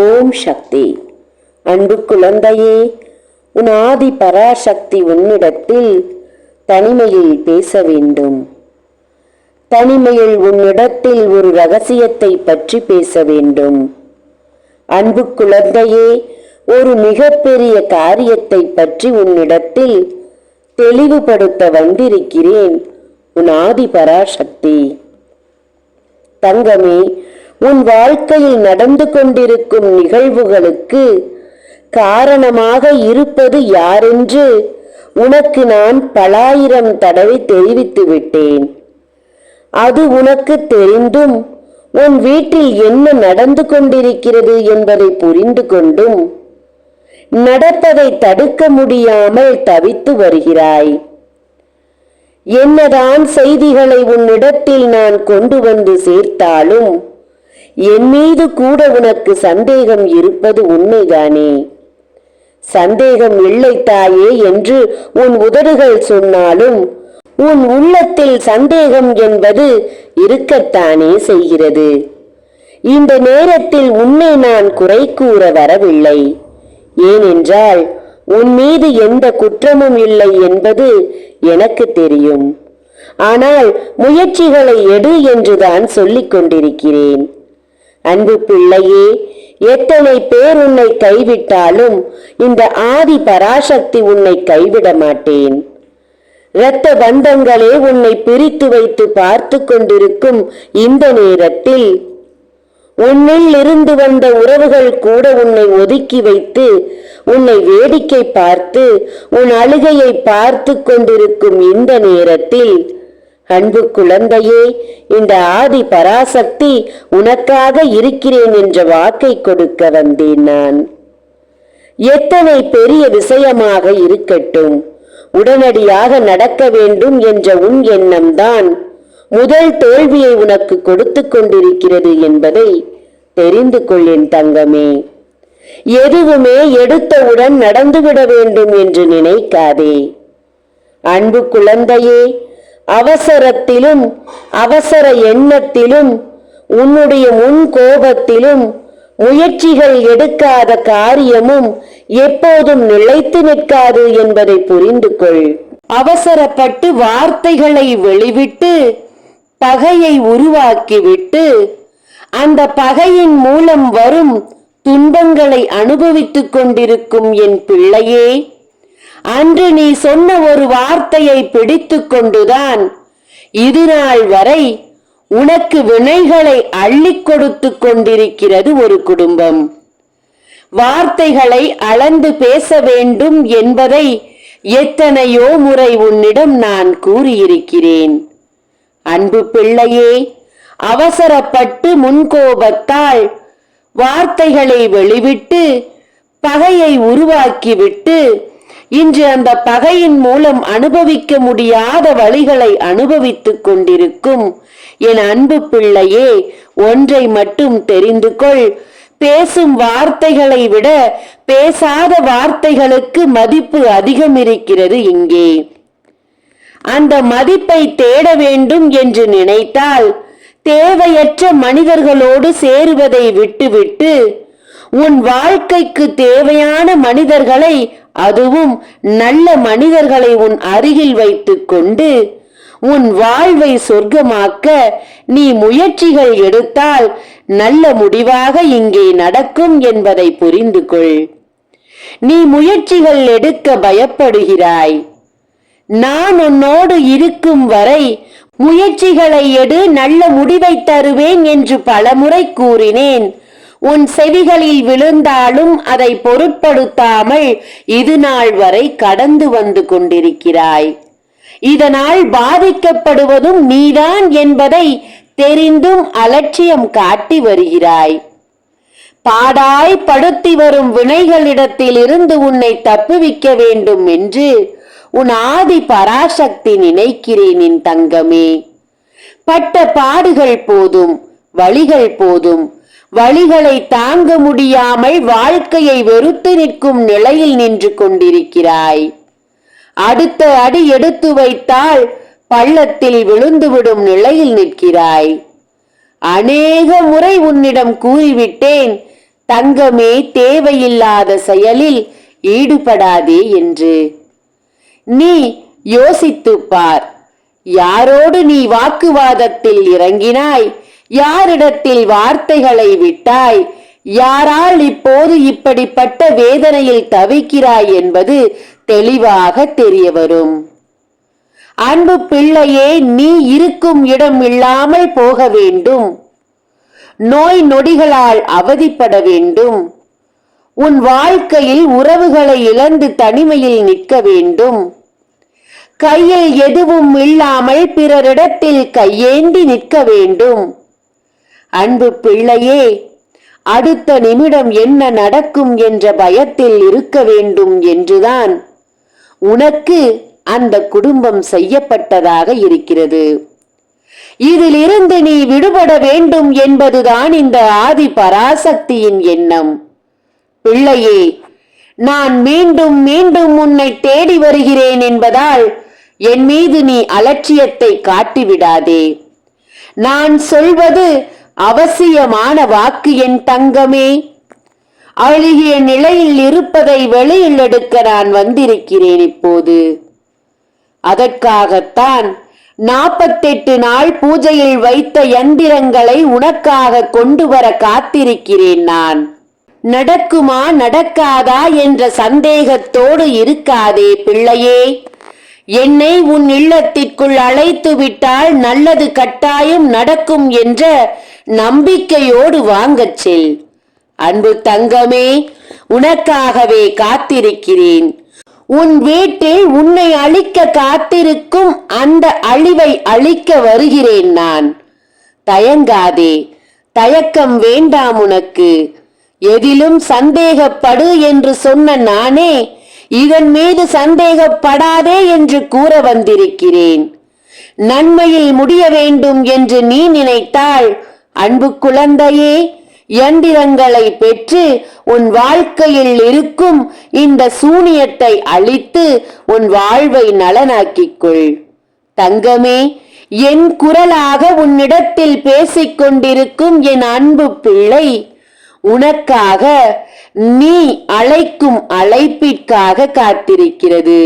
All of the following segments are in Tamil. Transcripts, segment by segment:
ஓம் சக்தி. அன்பு குழந்தையே உன் ஆதி பராசக்தி உன்னிடத்தில் தனிமையில் பேச வேண்டும். தனிமையில் உன்னிடத்தில் ஒரு ரகசியத்தை பற்றி பேச வேண்டும். அன்பு குழந்தையே ஒரு மிகப்பெரிய காரியத்தை பற்றி உன்னிடத்தில் தெளிவுபடுத்த வந்திருக்கிறேன் உன் ஆதி பராசக்தி. தங்கமே உன் வாழ்க்கையில் நடந்து கொண்டிருக்கும் நிகழ்வுகளுக்கு காரணமாக இருப்பது யாரென்று உனக்கு நான் பலாயிரம் தடவை தெரிவித்து விட்டேன். அது உனக்கு தெரிந்தும் உன் வீட்டில் என்ன நடந்து கொண்டிருக்கிறது என்பதை புரிந்து கொண்டும் நடப்பதை தடுக்க முடியாமல் தவித்து வருகிறாய். என்னதான் செய்திகளை உன்னிடத்தில் நான் கொண்டு வந்து சேர்த்தாலும் என் மீது கூட உனக்கு சந்தேகம் இருப்பது உண்மைதானே? சந்தேகம் இல்லை தாயே என்று உன் உதடுகள் சொன்னாலும் உன் உள்ளத்தில் சந்தேகம் என்பது இருக்கத்தானே செய்கிறது. இந்த நேரத்தில் உன்னை நான் குறை கூற வரவில்லை. ஏனென்றால் உன் மீது எந்த குற்றமும் இல்லை என்பது எனக்கு தெரியும். ஆனால் முயற்சிகளை எடு என்றுதான் சொல்லிக் கொண்டிருக்கிறேன். அன்பு பிள்ளையே எத்தனை பேர் உன்னை கைவிட்டாலும் இந்த ஆதி பராசக்தி உன்னை கைவிட மாட்டேன். இரத்த பந்தங்களே உன்னை பிரித்து வைத்து பார்த்து கொண்டிருக்கும் இந்த நேரத்தில் உன்னில் இருந்து வந்த உறவுகள் கூட உன்னை ஒதுக்கி வைத்து உன்னை வேடிக்கை பார்த்து உன் அழுகையை பார்த்து கொண்டிருக்கும் இந்த நேரத்தில் அன்பு குழந்தையே இந்த ஆதி பராசக்தி உனக்காக இருக்கிறேன் என்ற வாக்கை கொடுக்க வந்தேன் நான். எத்தனை பெரிய விஷயமாக இருக்கட்டும் உடனடியாக நடக்க வேண்டும் என்ற உன் எண்ணம்தான் முதல் தோல்வியை உனக்கு கொடுத்து கொண்டிருக்கிறது என்பதை தெரிந்து கொள்ளேன் தங்கமே. எதுவுமே எடுத்தவுடன் நடந்துவிட வேண்டும் என்று நினைக்காதே. அன்பு குழந்தையே அவசரத்திலும் அவசர எண்ணத்திலும் உன்னுடைய முன் கோபத்திலும் முயற்சிகள் எடுக்காத காரியமும் எப்போதும் நிலைத்து நிற்காது என்பதை புரிந்து கொள். அவசரப்பட்டு வார்த்தைகளை வெளிவிட்டு பகையை உருவாக்கிவிட்டு அந்த பகையின் மூலம் வரும் துன்பங்களை அனுபவித்துக் கொண்டிருக்கும் என் பிள்ளையே அன்று நீ சொன்ன ஒரு வார்த்தையை பிடித்து கொண்டுதான் இதுநாள் வரை உனக்கு வினைகளை அள்ளி கொடுத்து கொண்டிருக்கிறது ஒரு குடும்பம். வார்த்தைகளை அளந்து பேச வேண்டும் என்பதை எத்தனையோ முறை உன்னிடம் நான் கூறியிருக்கிறேன். அன்பு பிள்ளையே அவசரப்பட்டு முன்கோபத்தால் வார்த்தைகளை வெளிவிட்டு பகையை உருவாக்கிவிட்டு இன்று அந்த பகையின் மூலம் அனுபவிக்க முடியாத வழிகளை அனுபவித்துக் கொண்டிருக்கும். என் அன்பு பிள்ளையே ஒன்றை மட்டும் தெரிந்து கொள். பேசும் வார்த்தைகளை விட பேசாத வார்த்தைகளுக்கு மதிப்பு அதிகம் இருக்கிறது இங்கே. அந்த மதிப்பை தேட வேண்டும் என்று நினைத்தால் தேவையற்ற மனிதர்களோடு சேருவதை விட்டுவிட்டு உன் வாழ்க்கைக்கு தேவையான மனிதர்களை அதுவும் நல்ல மனிதர்களை உன் அருகில் வைத்துக் கொண்டு உன் வாழ்வை சொர்க்கமாக்க நீ முயற்சிகள் எடுத்தால் நல்ல முடிவாக இங்கே நடக்கும் என்பதை புரிந்து கொள் நீ முயற்சிகள் எடுக்க பயப்படுகிறாய். நான் உன்னோடு இருக்கும் வரை முயற்சிகளை எடு நல்ல முடிவை தருவேன் என்று பலமுறை கூறினேன். உன் செவிகளில் விழுந்தாலும் அதை பொருட்படுத்தாமல் இது நாள் வரை கடந்து வந்து கொண்டிருக்கிறாய். இதனால் பாதிக்கப்படுவதும் நீதான் என்பதை தெரிந்தும் அலட்சியம் காட்டி வருகிறாய். பாடாய் படுத்தி வரும் வினைகளிடத்தில் இருந்து உன்னை தப்புவிக்க வேண்டும் என்று உன் ஆதி பராசக்தி நினைக்கிறேன் என் தங்கமே. பட்ட பாடுகள் போதும் வழிகள் போதும் வழிகளை தாங்க முடியாமல் வாழ்க்கையை வெறுத்து நிற்கும் நிலையில் நின்று கொண்டிருக்கிறாய். அடுத்த அடி எடுத்து வைத்தால் பள்ளத்தில் விழுந்துவிடும் நிலையில் நிற்கிறாய். அநேக முறை உன்னிடம் கூறிவிட்டேன் தங்கமே தேவையில்லாத செயலில் ஈடுபடாதே என்று. நீ யோசித்துப் பார் யாரோடு நீ வாக்குவாதத்தில் இறங்கினாய் யாரிடத்தில் வார்த்தைகளை விட்டாய்? யாரால் இப்போது இப்படிப்பட்ட வேதனையில் தவிக்கிறாய் என்பது தெளிவாக தெரிய வரும். அன்பு பிள்ளையே நீ இருக்கும் இடம் இல்லாமல் போக வேண்டும். நோய் நொடிகளால் அவதிப்பட வேண்டும். உன் வாழ்க்கையில் உறவுகளை இழந்து தனிமையில் நிற்க வேண்டும். கையில் எதுவும் இல்லாமல் பிறரிடத்தில் கையேந்தி நிற்க வேண்டும். அன்பு பிள்ளையே அடுத்த நிமிடம் என்ன நடக்கும் என்ற பயத்தில் இருக்க வேண்டும் என்றுதான் உனக்கு அந்த குடும்பம் செய்யப்பட்டதாக இருக்கிறது. இதிலிருந்து நீ விடுபட வேண்டும் என்பதுதான் இந்த ஆதி பராசக்தியின் எண்ணம். பிள்ளையே நான் மீண்டும் மீண்டும் உன்னை தேடி வருகிறேன் என்பதால் என் மீது நீ அலட்சியத்தை காட்டிவிடாதே. நான் சொல்வது அவசியமான வாக்கு என் தங்கமே. அழுகிய நிலையில் இருப்பதை வெளியில் எடுக்க நான் வந்திருக்கிறேன் இப்போது. அதற்காகத்தான் நாற்பத்தெட்டு நாள் பூஜையில் வைத்த யந்திரங்களை உனக்காக கொண்டு வர காத்திருக்கிறேன் நான். நடக்குமா நடக்காதா என்ற சந்தேகத்தோடு இருக்காதே பிள்ளையே. என்னை உன் இல்லத்திற்குள் அழைத்து விட்டால் நல்லது கட்டாயம் நடக்கும் என்ற நம்பிக்கையோடு வாங்கச் செல். அன்பு தங்கமே உனக்காகவே காத்திருக்கிறேன். உன் வீட்டில் உன்னை அழிக்க காத்திருக்கும் அந்த அழிவை அழிக்க வருகிறேன் நான். தயங்காதே தயக்கம் வேண்டாம் உனக்கு. எதிலும் சந்தேகப்படு என்று சொன்ன நானே இதன் மீது சந்தேகப்படாதே என்று கூற வந்திருக்கிறேன். நன்மையில் முடிய வேண்டும் என்று நீ நினைத்தால் அன்பு குழந்தையே யந்திரங்களை பெற்று உன் வாழ்க்கையில் இருக்கும் இந்த சூனியத்தை அழித்து உன் வாழ்வை நலனாக்கிக் கொள் தங்கமே என் குரலாக உன்னிடத்தில் பேசிக் கொண்டிருக்கும் என் அன்பு பிள்ளை உனக்காக நீ அழைக்கும் அழைப்பிற்காக காத்திருக்கிறது.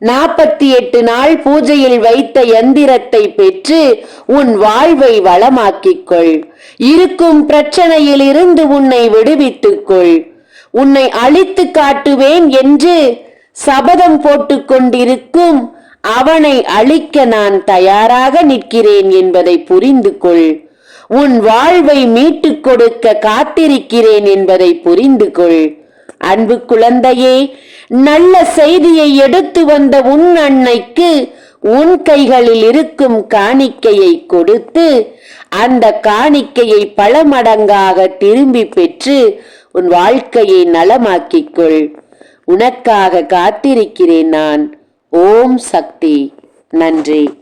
நாற்பத்தி எட்டு நாள் பூஜையில் வைத்த யந்திரத்தை பெற்று உன் வாழ்வை வளமாக்கிக்கொள். இருக்கும் பிரச்சனையில் இருந்து உன்னை விடுவித்துக்கொள். உன்னை அழித்து காட்டுவேன் என்று சபதம் போட்டுக் கொண்டிருக்கும் அவனை அழிக்க நான் தயாராக நிற்கிறேன் என்பதை புரிந்து கொள். உன் வாழ்வை மீட்டுக் கொடுக்க காத்திருக்கிறேன் என்பதை புரிந்து கொள். அன்பு குழந்தையே நல்ல செய்தியை எடுத்து வந்த உன் அன்னைக்கு உன் கைகளில் இருக்கும் காணிக்கையை கொடுத்து அந்த காணிக்கையை பல மடங்காக திரும்பி பெற்று உன் வாழ்க்கையை நலமாக்கிக்கொள். உனக்காக காத்திருக்கிறேன் நான். ஓம் சக்தி. நன்றி.